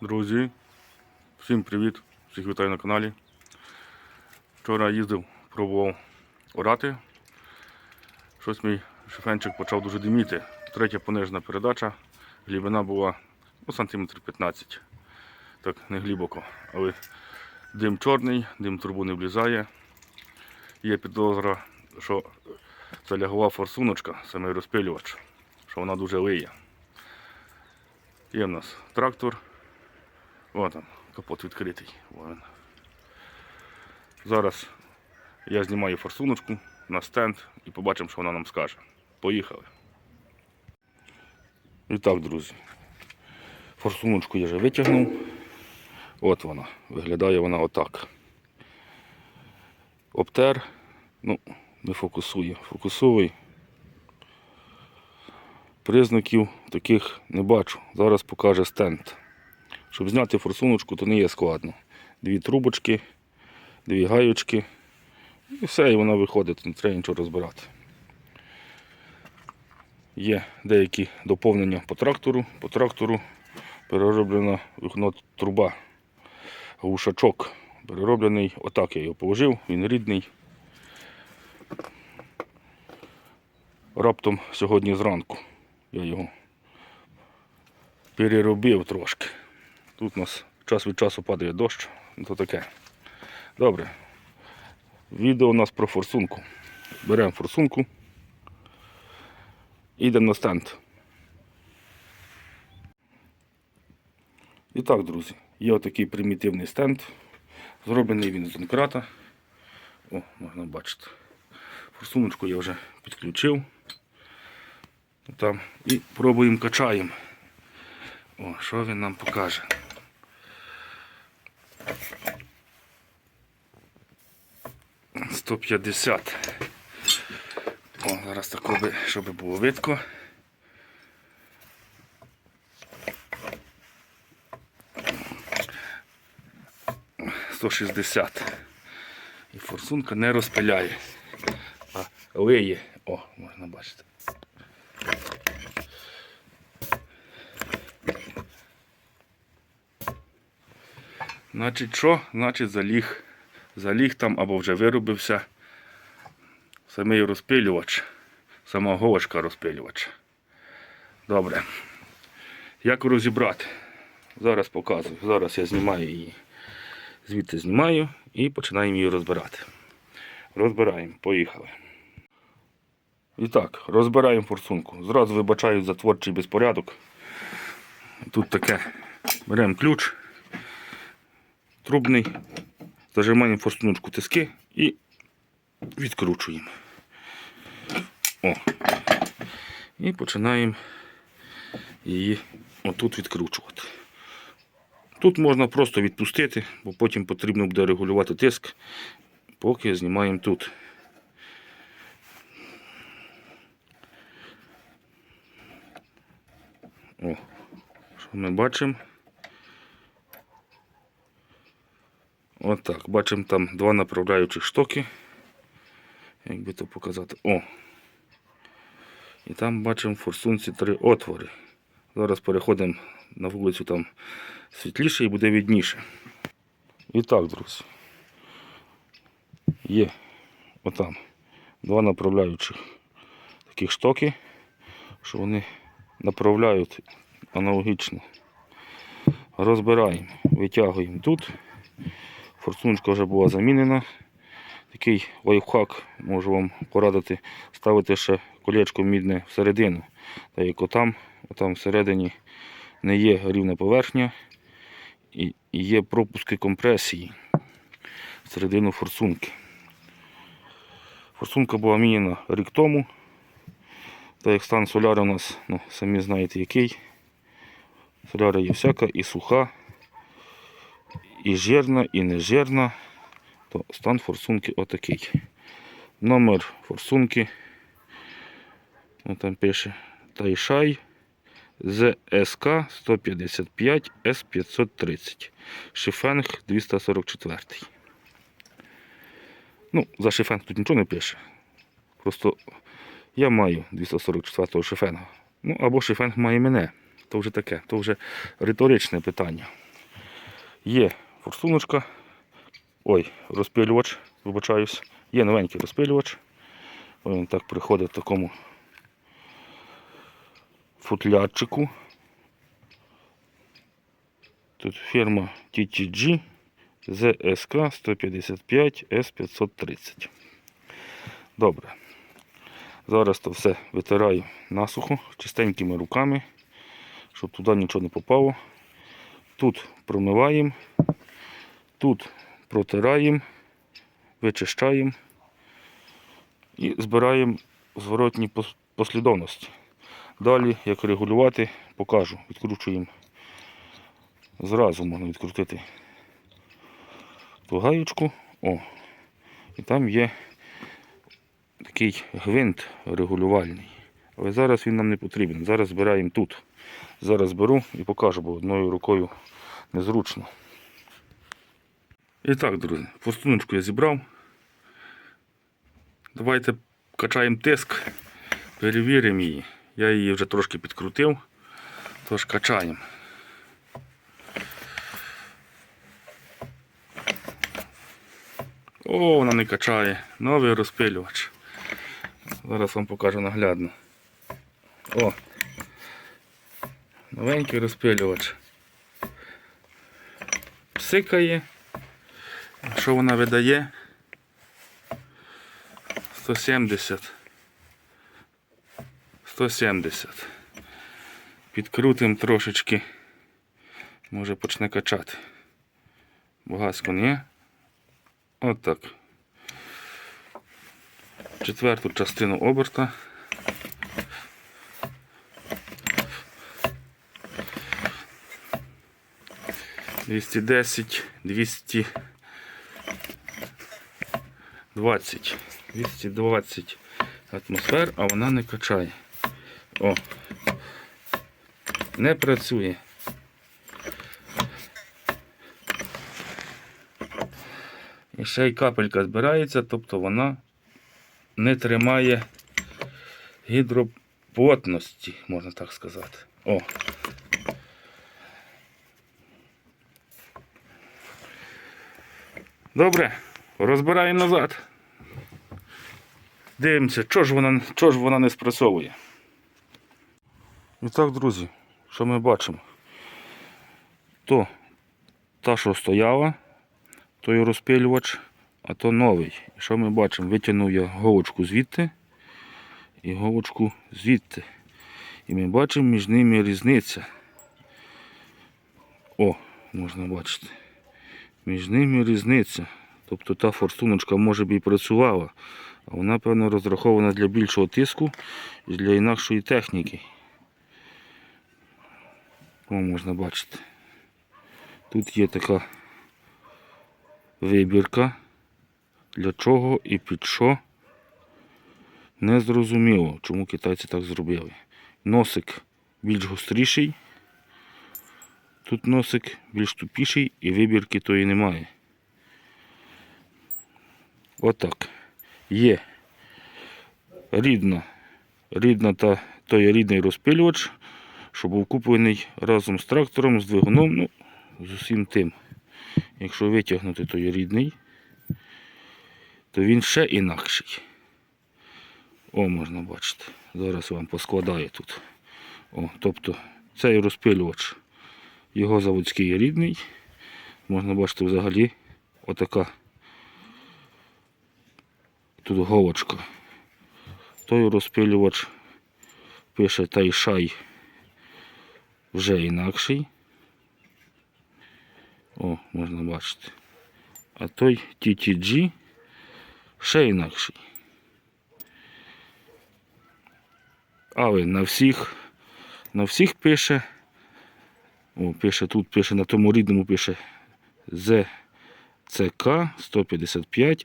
Друзі, всім привіт! Всіх вітаю на каналі. Вчора їздив, пробував орати. Щось мій шифенчик почав дуже диміти. Третя понижена передача. Глибина була ну, сантиметр 15. Так, не глибоко. Але дим чорний, дим в трубу не влізає. Є підозра, що це лягова форсуночка, самий розпилювач, що вона дуже лиє. Є в нас трактор. О, там капот відкритий. О, він. Зараз я знімаю форсуночку на стенд і побачимо, що вона нам скаже. Поїхали. І так, друзі. Форсуночку я вже витягнув. От вона. Виглядає вона отак. Обтер. Ну, не фокусує. Фокусовий. Признаків таких не бачу. Зараз покаже стенд. Щоб зняти форсуночку, то не є складно. Дві трубочки, дві гаючки. І все, і вона виходить, не треба нічого розбирати. Є деякі доповнення по трактору. По трактору перероблена вихідна труба, глушачок. Перероблений, отак я його положив, він рідний. Раптом сьогодні зранку я його переробив трошки. Тут у нас час від часу падає дощ, то таке. Добре. Відео у нас про форсунку. Беремо форсунку. Йдемо на стенд. І так, друзі, є отакий примітивний стенд. Зроблений він з донкрата. О, можна бачити. Форсуночку я вже підключив. Там. І пробуємо качаємо. О, що він нам покаже? Сто п'ятдесят. О, зараз тако би, щоб було видко. Сто шістдесят. І форсунка не розпиляє, а лиє. О, можна бачити. Значить що? Значить заліг. Заліг там або вже виробився самий розпилювач, сама голочка розпилювач. Добре. Як розібрати? Зараз показую. Зараз я знімаю її. Звідти знімаю і починаємо її розбирати. Розбираємо, поїхали. І так, розбираємо форсунку. Зразу вибачаю за творчий безпорядок. Тут таке. Беремо ключ трубний, зажимаємо форсуночку тиски і відкручуємо. О. І починаємо її отут відкручувати. Тут можна просто відпустити, бо потім потрібно буде регулювати тиск, поки знімаємо тут. О, що ми бачимо? Отак. Бачимо там два направляючих штоки. Як би то показати. О! І там бачимо в форсунці три отвори. Зараз переходимо на вулицю там світліше і буде відніше. І так, друзі. Є отам два направляючих таких штоки, що вони направляють аналогічно. Розбираємо, витягуємо тут. Форсуночка вже була замінена. Такий лайфхак можу вам порадити ставити ще колечко мідне всередину. Так як отам, отам всередині не є рівна поверхня і є пропуски компресії всередину форсунки. Форсунка була мінена рік тому. Так як стан соляри у нас, ну, самі знаєте який. Соляра є всяка і суха і жирна, і нежирна, то стан форсунки отакий. Номер форсунки, ну, там пише Тайшай ЗСК 155 С530. Шифенг 244. Ну, за шифенг тут нічого не пише. Просто я маю 244 шифенга. Ну, або шифенг має мене. То вже таке, то вже риторичне питання. Є форсуночка. Ой, розпилювач, вибачаюсь. Є новенький розпилювач. Він так приходить в такому футлярчику. Тут фірма TTG ZSK 155 S530. Добре. Зараз то все витираю насухо чистенькими руками, щоб туди нічого не попало. Тут промиваємо, тут протираємо, вичищаємо і збираємо пос- послідовності. Далі, як регулювати, покажу. Відкручуємо. Зразу можна відкрутити ту гаючку. О, і там є такий гвинт регулювальний. Але зараз він нам не потрібен. Зараз збираємо тут. Зараз беру і покажу, бо одною рукою незручно. І так, друзі, форсуночку я зібрав. Давайте качаємо тиск, перевіримо її. Я її вже трошки підкрутив, тож качаємо. О, вона не качає. Новий розпилювач. Зараз вам покажу наглядно. О! Новенький розпилювач. Псикає. Що вона видає? 170. 170. Підкрутим трошечки. Може почне качати. Багацько не. От так. Четверту частину оберта. Двісті десять, двісті двадцять. Двісті двадцять атмосфер, а вона не качає. О. Не працює. І ще й капелька збирається, тобто вона не тримає гідроплотності, можна так сказати. О. Добре, розбираємо назад. Дивимося, що ж вона, що ж вона не спрацьовує. І так, друзі, що ми бачимо? То та, що стояла, той розпилювач, а то новий. І що ми бачимо? Витягнув я голочку звідти і голочку звідти. І ми бачимо між ними різниця. О, можна бачити. Між ними різниця. Тобто та форсуночка може б і працювала, а вона, певно, розрахована для більшого тиску і для інакшої техніки. О, можна бачити. Тут є така вибірка. Для чого і під що. Не зрозуміло, чому китайці так зробили. Носик більш гостріший. Тут носик більш тупіший і вибірки тої немає. Отак. Є рідна, рідна та той рідний розпилювач, що був куплений разом з трактором, з двигуном, ну, з усім тим. Якщо витягнути той рідний, то він ще інакший. О, можна бачити. Зараз вам поскладаю тут. О, тобто цей розпилювач, його заводський рідний. Можна бачити взагалі отака тут голочка. Той розпилювач пише Тайшай вже інакший. О, можна бачити. А той TTG ще інакший. Але на всіх, на всіх пише. О, пише тут, пише на тому рідному пише ЗЦК 155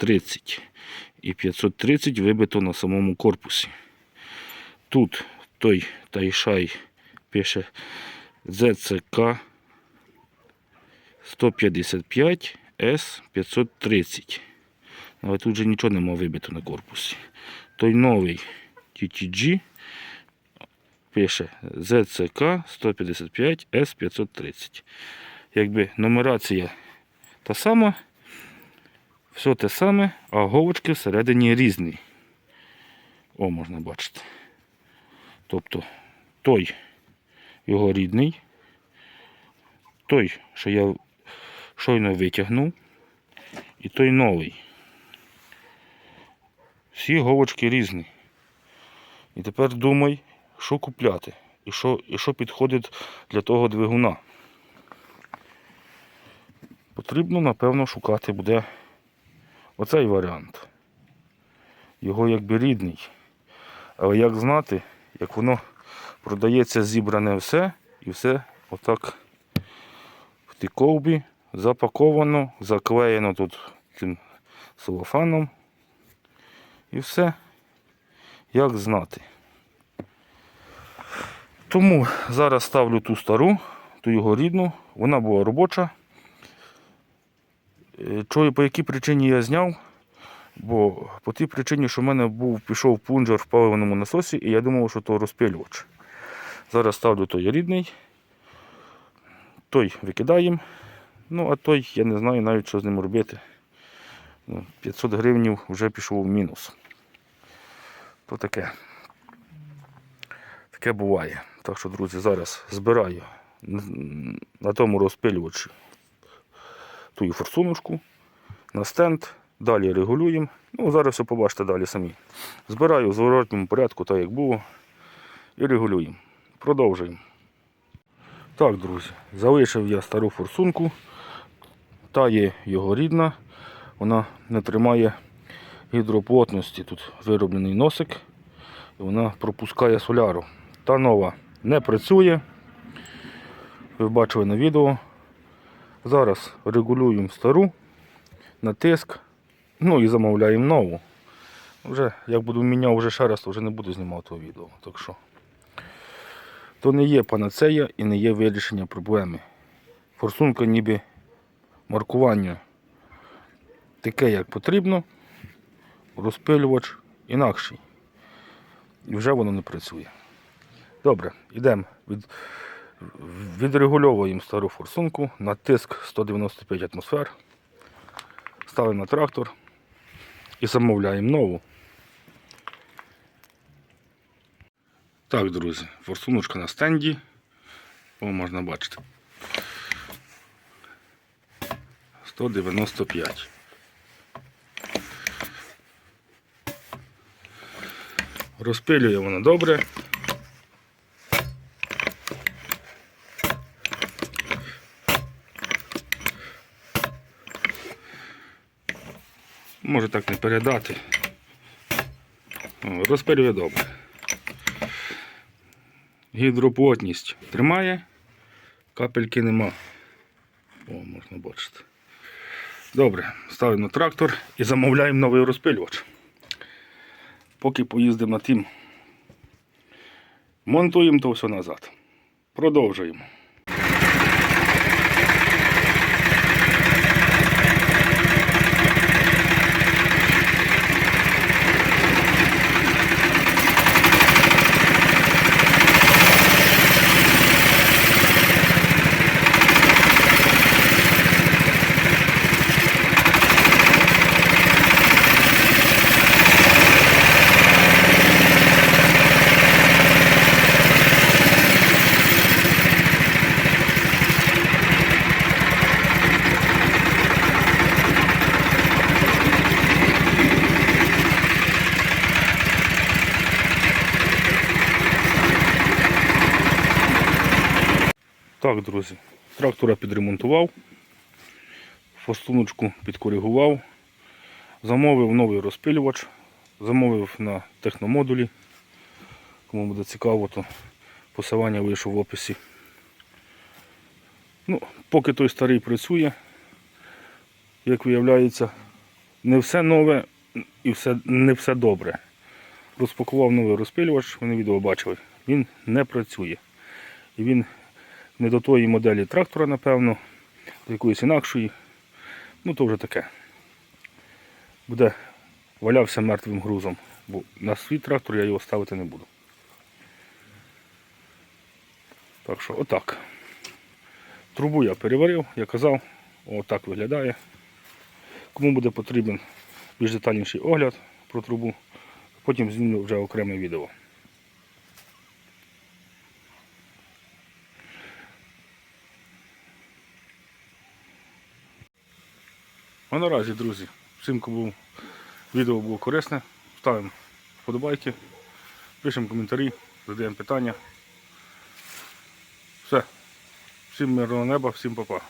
С530. І 530 вибито на самому корпусі. Тут той Тайшай пише ЗЦК 155 С530. Але тут же нічого нема вибито на корпусі. Той новий TTG пише ЗЦК 155 С530. Якби нумерація та сама, все те саме, а говочки всередині різні. О, можна бачити. Тобто той його рідний, той, що я щойно витягнув, і той новий. Всі говочки різні. І тепер думай, що купляти і що, і що підходить для того двигуна. Потрібно, напевно, шукати буде оцей варіант. Його якби рідний. Але як знати, як воно продається зібране все і все отак в тій ковбі запаковано, заклеєно тут цим целофаном. І все. Як знати. Тому зараз ставлю ту стару, ту його рідну. Вона була робоча. Чого, по якій причині я зняв? Бо по тій причині, що в мене був, пішов пунджер в паливному насосі, і я думав, що то розпилювач. Зараз ставлю той рідний. Той викидаємо. Ну, а той я не знаю навіть, що з ним робити. Ну, 500 гривень вже пішов в мінус. То таке. Таке буває. Так що, друзі, зараз збираю на тому розпилювачі ту форсуночку на стенд, далі регулюємо. Ну, зараз все побачите далі самі. Збираю в зворотньому порядку, так як було, і регулюємо. Продовжуємо. Так, друзі, залишив я стару форсунку. Та є його рідна. Вона не тримає гідроплотності. Тут вироблений носик. І вона пропускає соляру. Та нова не працює. Ви бачили на відео. Зараз регулюємо стару на тиск. Ну і замовляємо нову. Вже, як буду міняв вже ще раз, то вже не буду знімати того відео. Так що то не є панацея і не є вирішення проблеми. Форсунка ніби маркування таке, як потрібно, розпилювач інакший. І вже воно не працює. Добре, йдемо. Від, відрегульовуємо стару форсунку на тиск 195 атмосфер. Ставимо на трактор і замовляємо нову. Так, друзі, форсуночка на стенді. О, можна бачити. 195. Розпилює вона добре. Може так не передати. Розпилює добре. Гідроплотність тримає, капельки нема. О, можна бачити. Добре, ставимо трактор і замовляємо новий розпилювач. Поки поїздимо на тим, монтуємо то все назад. Продовжуємо. Так, друзі, трактора підремонтував, форсуночку підкоригував, замовив новий розпилювач, замовив на техномодулі. Кому буде цікаво, то посилання вийшло в описі. Ну, поки той старий працює, як виявляється, не все нове і все, не все добре. Розпакував новий розпилювач, ви на відео бачили, він не працює. І він не до тої моделі трактора, напевно, до якоїсь інакшої. Ну то вже таке. Буде валявся мертвим грузом, бо на свій трактор я його ставити не буду. Так що отак. Трубу я переварив, я казав, отак виглядає. Кому буде потрібен більш детальніший огляд про трубу, потім зніму вже окреме відео. А наразі, друзі, всім, кому відео було корисне, ставимо вподобайки, пишемо коментарі, задаємо питання. Все. Всім мирного неба, всім па-па.